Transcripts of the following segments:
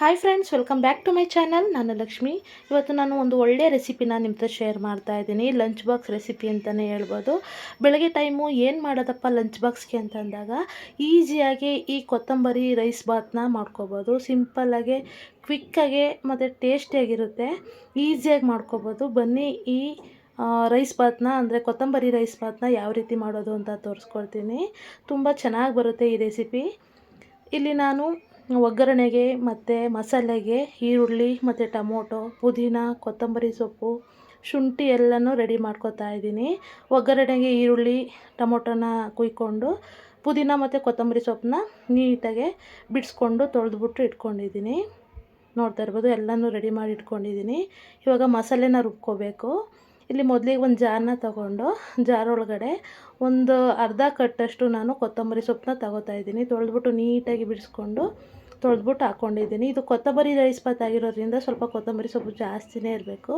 Hi friends welcome back to my channel ನಾನು ಲಕ್ಷ್ಮಿ. ಇವತ್ತು ನಾನು ಒಂದು ಒಳ್ಳೆಯ ರೆಸಿಪಿನ ನಿಮ್ಮ ಹತ್ರ ಶೇರ್ ಮಾಡ್ತಾ ಇದ್ದೀನಿ. ಲಂಚ್ ಬಾಕ್ಸ್ ರೆಸಿಪಿ ಅಂತಲೇ ಹೇಳ್ಬೋದು. ಬೆಳಗ್ಗೆ ಟೈಮು ಏನು ಮಾಡೋದಪ್ಪ ಲಂಚ್ ಬಾಕ್ಸ್ಗೆ ಅಂತಂದಾಗ ಈಸಿಯಾಗಿ ಈ ಕೊತ್ತಂಬರಿ ರೈಸ್ ಬಾತ್ನ ಮಾಡ್ಕೋಬೋದು. ಸಿಂಪಲ್ಲಾಗೆ ಕ್ವಿಕ್ಕಾಗೆ ಮತ್ತು ಟೇಸ್ಟಿಯಾಗಿರುತ್ತೆ ಈಸಿಯಾಗಿ ಮಾಡ್ಕೋಬೋದು. ಬನ್ನಿ ಈ ರೈಸ್ ಬಾತ್ನ ಅಂದರೆ ಕೊತ್ತಂಬರಿ ರೈಸ್ ಬಾತ್ನ ಯಾವ ರೀತಿ ಮಾಡೋದು ಅಂತ ತೋರಿಸ್ಕೊಳ್ತೀನಿ ತುಂಬ ಚೆನ್ನಾಗಿ ಬರುತ್ತೆ ಈ ರೆಸಿಪಿ ಇಲ್ಲಿ ನಾನು ಒಗ್ಗರಣೆಗೆ ಮತ್ತು ಮಸಾಲೆಗೆ ಈರುಳ್ಳಿ ಮತ್ತು ಟೊಮೊಟೊ, ಪುದೀನ, ಕೊತ್ತಂಬರಿ ಸೊಪ್ಪು, ಶುಂಠಿ ಎಲ್ಲನೂ ರೆಡಿ ಮಾಡ್ಕೊತಾ ಇದ್ದೀನಿ. ಒಗ್ಗರಣೆಗೆ ಈರುಳ್ಳಿ, ಟೊಮೊಟೊನ ಕುಯ್ಕೊಂಡು, ಪುದೀನ ಮತ್ತು ಕೊತ್ತಂಬರಿ ಸೊಪ್ಪನ್ನ ನೀಟಾಗೆ ಬಿಡಿಸ್ಕೊಂಡು ತೊಳೆದ್ಬಿಟ್ಟು ಇಟ್ಕೊಂಡಿದ್ದೀನಿ. ನೋಡ್ತಾ ಇರ್ಬೋದು, ಎಲ್ಲನೂ ರೆಡಿ ಮಾಡಿ ಇಟ್ಕೊಂಡಿದ್ದೀನಿ. ಇವಾಗ ಮಸಾಲೆನ ರುಬ್ಕೋಬೇಕು. ಇಲ್ಲಿ ಮೊದಲಿಗೆ ಒಂದು ಜಾರನ್ನ ತಗೊಂಡು ಜಾರೊಳಗಡೆ ಒಂದು ಅರ್ಧ ಕಟ್ಟಷ್ಟು ನಾನು ಕೊತ್ತಂಬರಿ ಸೊಪ್ಪನ್ನ ತಗೋತಾ ಇದ್ದೀನಿ. ತೊಳೆದ್ಬಿಟ್ಟು ನೀಟಾಗಿ ಬಿಡಿಸ್ಕೊಂಡು ತೊಳೆದ್ಬಿಟ್ಟು ಹಾಕ್ಕೊಂಡಿದ್ದೀನಿ ಇದು ಕೊತ್ತಂಬರಿ ರೈಸ್ ಭಾತ್ ಆಗಿರೋದ್ರಿಂದ ಸ್ವಲ್ಪ ಕೊತ್ತಂಬರಿ ಸೊಪ್ಪು ಜಾಸ್ತಿನೇ ಇರಬೇಕು.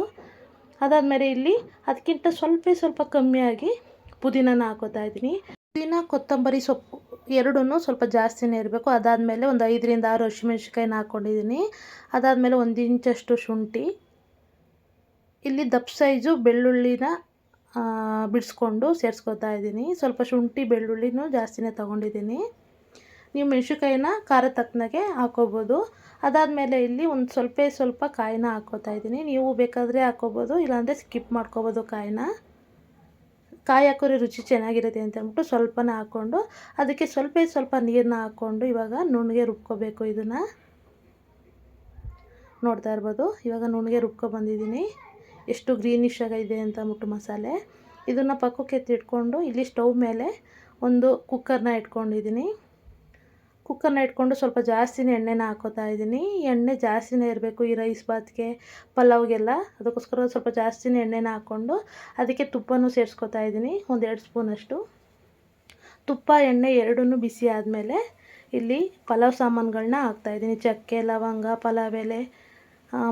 ಅದಾದಮೇಲೆ ಇಲ್ಲಿ ಅದಕ್ಕಿಂತ ಸ್ವಲ್ಪ ಸ್ವಲ್ಪ ಕಮ್ಮಿಯಾಗಿ ಪುದೀನನ ಹಾಕೋತಾ ಇದ್ದೀನಿ. ಪುದೀನ, ಕೊತ್ತಂಬರಿ ಸೊಪ್ಪು ಎರಡೂ ಸ್ವಲ್ಪ ಜಾಸ್ತಿನೇ ಇರಬೇಕು. ಅದಾದಮೇಲೆ ಒಂದು ಐದರಿಂದ ಆರು ಹಸಿಮೆಣ್ಸಿಕಾಯಿನ ಹಾಕ್ಕೊಂಡಿದ್ದೀನಿ ಅದಾದಮೇಲೆ ಒಂದು ಇಂಚಷ್ಟು ಶುಂಠಿ. ಇಲ್ಲಿ ದಪ್ಪ ಸೈಜು ಬೆಳ್ಳುಳ್ಳಿನ ಬಿಡಿಸ್ಕೊಂಡು ಸೇರಿಸ್ಕೊತಾ ಇದ್ದೀನಿ. ಸ್ವಲ್ಪ ಶುಂಠಿ, ಬೆಳ್ಳುಳ್ಳಿನೂ ಜಾಸ್ತಿನೇ ತೊಗೊಂಡಿದ್ದೀನಿ. ನೀವು ಮೆಣಸಿನ್ಕಾಯಿನ ಖಾರ ತಕ್ಕನಾಗೆ ಹಾಕೋಬೋದು. ಅದಾದಮೇಲೆ ಇಲ್ಲಿ ಒಂದು ಸ್ವಲ್ಪ ಸ್ವಲ್ಪ ಕಾಯಿನ ಹಾಕೋತಾ ಇದ್ದೀನಿ. ನೀವು ಬೇಕಾದರೆ ಹಾಕೋಬೋದು, ಇಲ್ಲಾಂದರೆ ಸ್ಕಿಪ್ ಮಾಡ್ಕೋಬೋದು ಕಾಯಿನ. ಕಾಯಿ ಹಾಕೋರೆ ರುಚಿ ಚೆನ್ನಾಗಿರುತ್ತೆ ಅಂತ ಸ್ವಲ್ಪನ ಹಾಕ್ಕೊಂಡು ಅದಕ್ಕೆ ಸ್ವಲ್ಪ ಸ್ವಲ್ಪ ನೀರನ್ನ ಹಾಕ್ಕೊಂಡು ಇವಾಗ ನುಣ್ಣಗೆ ರುಬ್ಕೋಬೇಕು ಇದನ್ನು. ನೋಡ್ತಾ ಇರ್ಬೋದು, ಇವಾಗ ನುಣ್ಣಗೆ ರುಬ್ಕೊ ಬಂದಿದ್ದೀನಿ. ಎಷ್ಟು ಗ್ರೀನಿಶ್ ಆಗಿದೆ ಅಂತ ಅಂದ್ಬಿಟ್ಟು ಮಸಾಲೆ. ಇದನ್ನು ಪಕ್ಕಕ್ಕೆ ಎತ್ತಿಟ್ಕೊಂಡು ಇಲ್ಲಿ ಸ್ಟವ್ ಮೇಲೆ ಒಂದು ಕುಕ್ಕರ್ನ ಇಟ್ಕೊಂಡಿದ್ದೀನಿ. ಕುಕ್ಕರ್ನ ಇಟ್ಕೊಂಡು ಸ್ವಲ್ಪ ಜಾಸ್ತಿನೇ ಎಣ್ಣೆನ ಹಾಕೋತಾ ಇದ್ದೀನಿ. ಎಣ್ಣೆ ಜಾಸ್ತಿನೇ ಇರಬೇಕು ಈ ರೈಸ್ ಬಾತ್ಗೆ, ಪಲಾವ್ಗೆಲ್ಲ. ಅದಕ್ಕೋಸ್ಕರ ಸ್ವಲ್ಪ ಜಾಸ್ತಿನೇ ಎಣ್ಣೆನ ಹಾಕ್ಕೊಂಡು ಅದಕ್ಕೆ ತುಪ್ಪನೂ ಸೇರಿಸ್ಕೊತಾ ಇದ್ದೀನಿ, ಒಂದು ಎರಡು ಸ್ಪೂನಷ್ಟು. ತುಪ್ಪ, ಎಣ್ಣೆ ಎರಡೂ ಬಿಸಿ ಆದಮೇಲೆ ಇಲ್ಲಿ ಪಲಾವ್ ಸಾಮಾನುಗಳನ್ನ ಹಾಕ್ತಾಯಿದ್ದೀನಿ ಚಕ್ಕೆ, ಲವಂಗ, ಪಲಾವ್ ಎಲೆ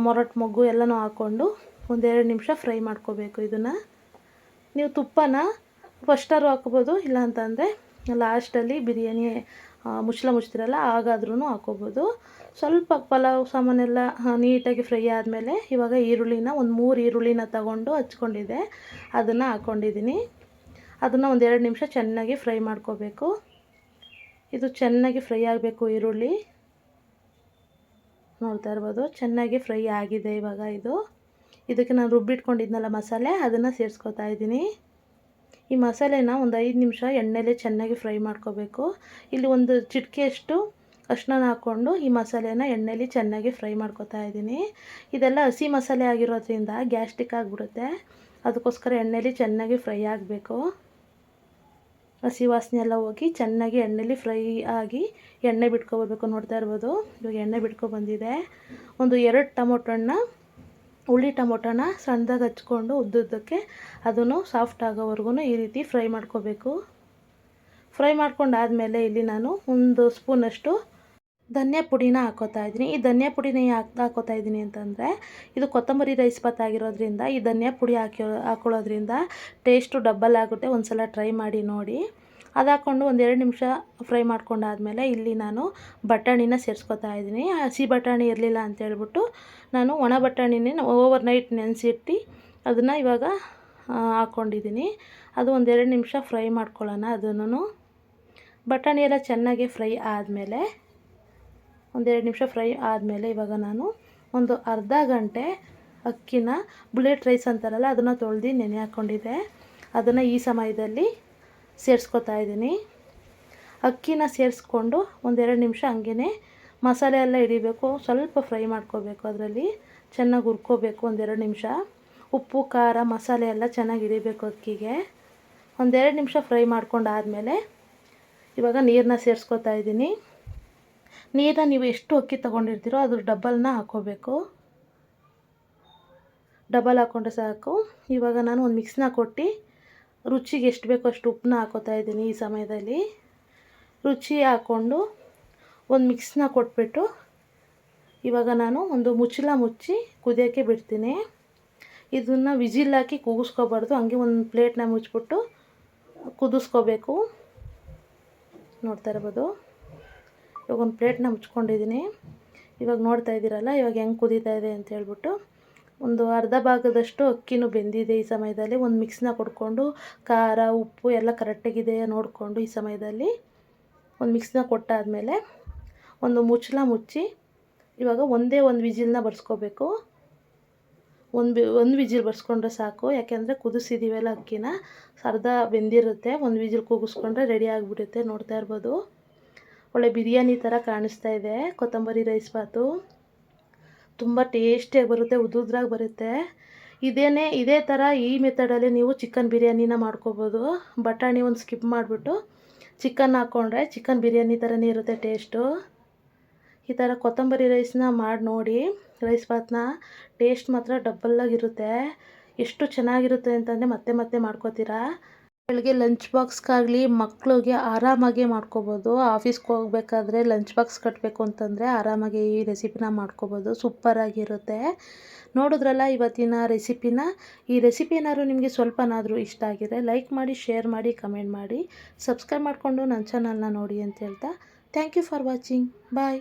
ಮೊರಟು ಮೊಗ್ಗು ಎಲ್ಲನೂ ಹಾಕ್ಕೊಂಡು ಒಂದೆರಡು ನಿಮಿಷ ಫ್ರೈ ಮಾಡ್ಕೋಬೇಕು ಇದನ್ನು. ನೀವು ತುಪ್ಪನ ಫಸ್ಟಾರು ಹಾಕ್ಬೋದು ಇಲ್ಲ ಅಂತಂದರೆ ಲಾಸ್ಟಲ್ಲಿ ಬಿರಿಯಾನಿ ಮುಚ್ಚಳ ಮುಚ್ತಿರಲ್ಲ ಆಗಾದ್ರೂ ಹಾಕೋಬೋದು ಸ್ವಲ್ಪ ಪಲಾವ್ ಸಾಮಾನೆಲ್ಲ ನೀಟಾಗಿ ಫ್ರೈ ಆದಮೇಲೆ ಇವಾಗ ಈರುಳ್ಳಿನ ಒಂದು ಮೂರು ಈರುಳ್ಳಿನ ತಗೊಂಡು ಹಚ್ಕೊಂಡಿದ್ದೆ. ಅದನ್ನು ಹಾಕ್ಕೊಂಡಿದ್ದೀನಿ ಅದನ್ನು ಒಂದು ಎರಡು ನಿಮಿಷ ಚೆನ್ನಾಗಿ ಫ್ರೈ ಮಾಡ್ಕೋಬೇಕು. ಇದು ಚೆನ್ನಾಗಿ ಫ್ರೈ ಆಗಬೇಕು ಈರುಳ್ಳಿ. ನೋಡ್ತಾ ಇರ್ಬೋದು, ಚೆನ್ನಾಗಿ ಫ್ರೈ ಆಗಿದೆ ಇವಾಗ ಇದು. ಇದಕ್ಕೆ ನಾನು ರುಬ್ಬಿಟ್ಕೊಂಡಿದ್ನಲ್ಲ ಮಸಾಲೆ, ಅದನ್ನು ಸೇರಿಸ್ಕೊತಾ ಇದ್ದೀನಿ ಈ ಮಸಾಲೆನ ಒಂದು ಐದು ನಿಮಿಷ ಎಣ್ಣೆಲೆ ಚೆನ್ನಾಗಿ ಫ್ರೈ ಮಾಡ್ಕೋಬೇಕು. ಇಲ್ಲಿ ಒಂದು ಚಿಟಿಕೆಯಷ್ಟು ಅಷ್ಟನ್ನ ಹಾಕ್ಕೊಂಡು ಈ ಮಸಾಲೆನ ಎಣ್ಣೆಲಿ ಚೆನ್ನಾಗಿ ಫ್ರೈ ಮಾಡ್ಕೊತಾ ಇದ್ದೀನಿ. ಇದೆಲ್ಲ ಹಸಿ ಮಸಾಲೆ ಆಗಿರೋದ್ರಿಂದ ಗ್ಯಾಸ್ಟ್ರಿಕ್ ಆಗಿಬಿಡುತ್ತೆ. ಅದಕ್ಕೋಸ್ಕರ ಎಣ್ಣೆಲಿ ಚೆನ್ನಾಗಿ ಫ್ರೈ ಆಗಬೇಕು. ಹಸಿ ವಾಸನೆ ಎಲ್ಲ ಹೋಗಿ ಚೆನ್ನಾಗಿ ಎಣ್ಣೆಲಿ ಫ್ರೈ ಆಗಿ ಎಣ್ಣೆ ಬಿಟ್ಕೊಬರ್ಬೇಕು ನೋಡ್ತಾ ಇರ್ಬೋದು. ಇವಾಗ ಎಣ್ಣೆ ಬಿಟ್ಕೊಬಂದಿದೆ. ಒಂದು ಎರಡು ಟೊಮೊಟೊಣ್ಣ ಹುಳಿ ಟೊಮೊಟೊನ ಸಣ್ಣದಾಗಿ ಹಚ್ಕೊಂಡು ಉದ್ದುದ್ದಕ್ಕೆ ಅದನ್ನು ಸಾಫ್ಟ್ ಆಗೋವರೆಗೂ ಈ ರೀತಿ ಫ್ರೈ ಮಾಡ್ಕೋಬೇಕು. ಫ್ರೈ ಮಾಡ್ಕೊಂಡಾದಮೇಲೆ ಇಲ್ಲಿ ನಾನು ಒಂದು ಸ್ಪೂನಷ್ಟು ಧನಿಯಾ ಪುಡಿನ ಹಾಕೋತಾ ಇದ್ದೀನಿ. ಈ ಧನಿಯಾ ಪುಡಿನ ಯಾಕೆ ಹಾಕೋತಾ ಇದ್ದೀನಿ ಅಂತಂದರೆ, ಇದು ಕೊತ್ತಂಬರಿ ರೈಸ್ ಪಾತ್ ಆಗಿರೋದ್ರಿಂದ, ಈ ಧನಿಯಾ ಪುಡಿ ಹಾಕಿ, ಹಾಕೊಳ್ಳೋದ್ರಿಂದ ಟೇಸ್ಟು ಡಬ್ಬಲ್ ಆಗುತ್ತೆ. ಒಂದು ಸಲ ಟ್ರೈ ಮಾಡಿ ನೋಡಿ. ಅದು ಹಾಕ್ಕೊಂಡು ಒಂದೆರಡು ನಿಮಿಷ ಫ್ರೈ ಮಾಡ್ಕೊಂಡಾದಮೇಲೆ ಇಲ್ಲಿ ನಾನು ಬಟಾಣಿನ ಸೇರಿಸ್ಕೊತಾ ಇದ್ದೀನಿ. ಹಸಿ ಬಟಾಣಿ ಇರಲಿಲ್ಲ ಅಂತೇಳ್ಬಿಟ್ಟು ನಾನು ಒಣ ಬಟಾಣಿನೇ ಓವರ್ ನೈಟ್ ನೆನೆಸಿಟ್ಟು ಅದನ್ನು ಇವಾಗ ಹಾಕ್ಕೊಂಡಿದ್ದೀನಿ ಅದು ಒಂದೆರಡು ನಿಮಿಷ ಫ್ರೈ ಮಾಡ್ಕೊಳ್ಳೋಣ ಅದನ್ನು ಬಟಾಣಿ ಎಲ್ಲ ಚೆನ್ನಾಗಿ ಫ್ರೈ ಆದಮೇಲೆ ಒಂದೆರಡು ನಿಮಿಷ ಫ್ರೈ ಆದಮೇಲೆ ಇವಾಗ ನಾನು ಒಂದು ಅರ್ಧ ಗಂಟೆ ಅಕ್ಕಿನ ಬುಲೆಟ್ ರೈಸ್ ಅಂತಾರಲ್ಲ, ಅದನ್ನು ತೊಳೆದು ನೆನೆ ಹಾಕ್ಕೊಂಡಿದ್ದೆ ಅದನ್ನು ಈ ಸಮಯದಲ್ಲಿ ಸೇರಿಸ್ಕೊತಾ ಇದ್ದೀನಿ. ಅಕ್ಕಿನ ಸೇರಿಸ್ಕೊಂಡು ಒಂದೆರಡು ನಿಮಿಷ ಹಂಗೇ ಮಸಾಲೆ ಎಲ್ಲ ಹಿಡಿಬೇಕು. ಸ್ವಲ್ಪ ಫ್ರೈ ಮಾಡ್ಕೋಬೇಕು ಅದರಲ್ಲಿ. ಚೆನ್ನಾಗಿ ಹುರ್ಕೋಬೇಕು ಒಂದೆರಡು ನಿಮಿಷ. ಉಪ್ಪು, ಖಾರ, ಮಸಾಲೆ ಎಲ್ಲ ಚೆನ್ನಾಗಿ ಹಿಡಿಬೇಕು ಅಕ್ಕಿಗೆ. ಒಂದೆರಡು ನಿಮಿಷ ಫ್ರೈ ಮಾಡ್ಕೊಂಡಾದಮೇಲೆ ಇವಾಗ ನೀರನ್ನ ಸೇರಿಸ್ಕೊತಾ ಇದ್ದೀನಿ. ನೀರನ್ನ ನೀವು ಎಷ್ಟು ಅಕ್ಕಿ ತೊಗೊಂಡಿರ್ತೀರೋ ಅದ್ರ ಡಬ್ಬಲ್ನ ಹಾಕ್ಕೋಬೇಕು ಡಬಲ್ ಹಾಕ್ಕೊಂಡ್ರೆ ಸಾಕು. ಇವಾಗ ನಾನು ಒಂದು ಮಿಕ್ಸ್ನ ಕೊಟ್ಟು ರುಚಿಗೆ ಎಷ್ಟು ಬೇಕೋ ಅಷ್ಟು ಉಪ್ಪನ್ನ ಹಾಕೋತಾ ಇದ್ದೀನಿ ಈ ಸಮಯದಲ್ಲಿ. ರುಚಿ ಹಾಕ್ಕೊಂಡು ಒಂದು ಮಿಕ್ಸ್ನ ಕೊಟ್ಬಿಟ್ಟು ಇವಾಗ ನಾನು ಒಂದು ಮುಚ್ಚಲ ಮುಚ್ಚಿ ಕುದಿಯೋಕ್ಕೆ ಬಿಡ್ತೀನಿ. ಇದನ್ನು ವಿಜಿಲ್ ಹಾಕಿ ಕೂಗಿಸ್ಕೋಬಾರ್ದು, ಹಂಗೆ ಒಂದು ಪ್ಲೇಟ್ನ ಮುಚ್ಚಿಬಿಟ್ಟು ಕುದಿಸ್ಕೋಬೇಕು. ನೋಡ್ತಾ ಇರ್ಬೋದು. ಇವಾಗ ಒಂದು ಪ್ಲೇಟ್ನ ಮುಚ್ಕೊಂಡಿದ್ದೀನಿ. ಇವಾಗ ನೋಡ್ತಾ ಇದ್ದೀರಲ್ಲ, ಇವಾಗ ಹೆಂಗೆ ಕುದೀತಾ ಇದೆ ಅಂತ ಹೇಳ್ಬಿಟ್ಟು. ಒಂದು ಅರ್ಧ ಭಾಗದಷ್ಟು ಅಕ್ಕಿನೂ ಬೆಂದಿದೆ ಈ ಸಮಯದಲ್ಲಿ. ಒಂದು ಮಿಕ್ಸ್ನ ಕೊಡ್ಕೊಂಡು ಖಾರ, ಉಪ್ಪು ಎಲ್ಲ ಕರೆಕ್ಟಾಗಿದೆ ನೋಡಿಕೊಂಡು ಈ ಸಮಯದಲ್ಲಿ ಒಂದು ಮಿಕ್ಸ್ನ ಕೊಟ್ಟಾದಮೇಲೆ ಒಂದು ಮುಚ್ಚಲ ಮುಚ್ಚಿ ಇವಾಗ ಒಂದೇ ಒಂದು ವಿಜಿಲ್ನ ಬರ್ಸ್ಕೋಬೇಕು ಒಂದು ಒಂದು ವಿಜಿಲ್ ಬರ್ಸ್ಕೊಂಡ್ರೆ ಸಾಕು. ಯಾಕೆಂದರೆ ಕುದಿಸಿದ್ದೀವಲ್ಲ ಅಕ್ಕಿನ ಅರ್ಧ ಬೆಂದಿರುತ್ತೆ. ಒಂದು ವಿಜಿಲ್ ಕೂಗಿಸ್ಕೊಂಡ್ರೆ ರೆಡಿ ಆಗಿಬಿಡುತ್ತೆ ನೋಡ್ತಾ ಇರ್ಬೋದು. ಒಳ್ಳೆ ಬಿರಿಯಾನಿ ಥರ ಕಾಣಿಸ್ತಾ ಇದೆ. ಕೊತ್ತಂಬರಿ ರೈಸ್ ಬಾತು ತುಂಬ ಟೇಸ್ಟಿಯಾಗಿ ಬರುತ್ತೆ ಉದುದ್ರಾಗಿ ಬರುತ್ತೆ. ಇದೇನೇ, ಇದೇ ಥರ ಈ ಮೆಥಡಲ್ಲಿ ನೀವು ಚಿಕನ್ ಬಿರಿಯಾನಿನ ಮಾಡ್ಕೋಬೋದು. ಬಟಾಣಿ ಒಂದು ಸ್ಕಿಪ್ ಮಾಡಿಬಿಟ್ಟು ಚಿಕನ್ ಹಾಕ್ಕೊಂಡ್ರೆ ಚಿಕನ್ ಬಿರಿಯಾನಿ ಥರನೇ ಇರುತ್ತೆ ಟೇಸ್ಟು ಈ ಥರ ಕೊತ್ತಂಬರಿ ರೈಸ್ನ ಮಾಡಿ ನೋಡಿ. ರೈಸ್ ಬಾತ್ನ ಟೇಸ್ಟ್ ಮಾತ್ರ ಡಬ್ಬಲ್ಲಾಗಿರುತ್ತೆ ಎಷ್ಟು ಚೆನ್ನಾಗಿರುತ್ತೆ ಅಂತಂದರೆ ಮತ್ತೆ ಮತ್ತೆ ಮಾಡ್ಕೋತೀರಾ. ಬೆಳಗ್ಗೆ ಲಂಚ್ ಬಾಕ್ಸ್ಗಾಗಲಿ ಮಕ್ಕಳಿಗೆ ಆರಾಮಾಗಿ ಮಾಡ್ಕೋಬೋದು. ಆಫೀಸ್ಗೆ ಹೋಗ್ಬೇಕಾದ್ರೆ ಲಂಚ್ ಬಾಕ್ಸ್ ಕಟ್ಟಬೇಕು ಅಂತಂದರೆ ಆರಾಮಾಗಿ ಈ ರೆಸಿಪಿನ ಮಾಡ್ಕೋಬೋದು. ಸೂಪರಾಗಿರುತ್ತೆ ನೋಡಿದ್ರಲ್ಲ ಇವತ್ತಿನ ರೆಸಿಪಿನ ಈ ರೆಸಿಪಿ ಏನಾದ್ರು ನಿಮಗೆ ಸ್ವಲ್ಪನಾದರೂ ಇಷ್ಟ ಆಗಿದೆ ಲೈಕ್ ಮಾಡಿ ಶೇರ್ ಮಾಡಿ ಕಮೆಂಟ್ ಮಾಡಿ. ಸಬ್ಸ್ಕ್ರೈಬ್ ಮಾಡಿಕೊಂಡು ನನ್ನ ಚಾನಲ್ನ ನೋಡಿ ಅಂತ ಹೇಳ್ತಾ. Thank you for watching bye